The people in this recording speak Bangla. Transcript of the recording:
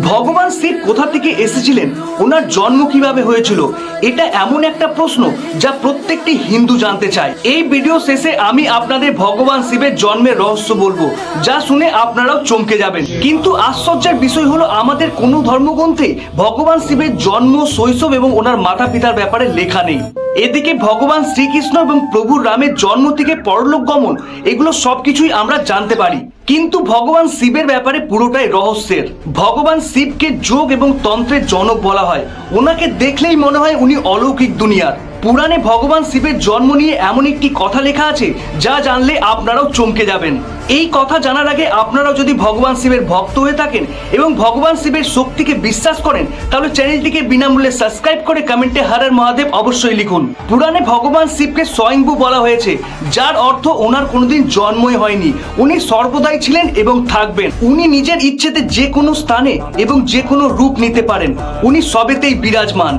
ভগবান শিব কোথা থেকে এসেছিলেন? ওনার জন্ম কীভাবে হয়েছিল? এটা এমন একটা প্রশ্ন যা প্রত্যেকটি হিন্দু জানতে চায়। এই ভিডিও শেষে আমি আপনাদের ভগবান শিবের জন্মের রহস্য বলব, যা শুনে আপনারাও চমকে যাবেন। কিন্তু আশ্চর্যের বিষয় হলো, আমাদের কোনো ধর্মগ্রন্থে ভগবান শিবের জন্ম, শৈশব এবং ওনার মাতা পিতার ব্যাপারে লেখা নেই। এদিকে ভগবান শ্রীকৃষ্ণ এবং প্রভু রামের জন্ম থেকে পরলোক গমন, এগুলো সবকিছুই আমরা জানতে পারি। কিন্তু ভগবান শিবের ব্যাপারে পুরোটাই রহস্যের। ভগবান শিবকে যোগ এবং তন্ত্রের জনক বলা হয়। ওনাকে দেখলেই মনে হয় উনি অলৌকিক দুনিয়ার। পুরাণে ভগবান শিবের জন্ম নিয়ে এমন একটি কথা লেখা আছে, যা জানলে আপনারাও চমকে যাবেন। এই কথা জানার আগে আপনারাও যদি ভগবান শিবের ভক্ত হয়ে থাকেন এবং ভগবান শিবের শক্তিকে বিশ্বাস করেন, তাহলে চ্যানেলটিকে বিনামূল্যে সাবস্ক্রাইব করে কমেন্টে হারার মহাদেব অবশ্যই লিখুন। পুরাণে ভগবান শিবকে স্বয়ংভূ বলা হয়েছে, যার অর্থ ওনার কোনোদিন জন্মই হয়নি। উনি সর্বদাই ছিলেন এবং থাকবেন। উনি নিজের ইচ্ছেতে যে কোনো স্থানে এবং যে কোনো রূপ নিতে পারেন। উনি সবেতেই বিরাজমান।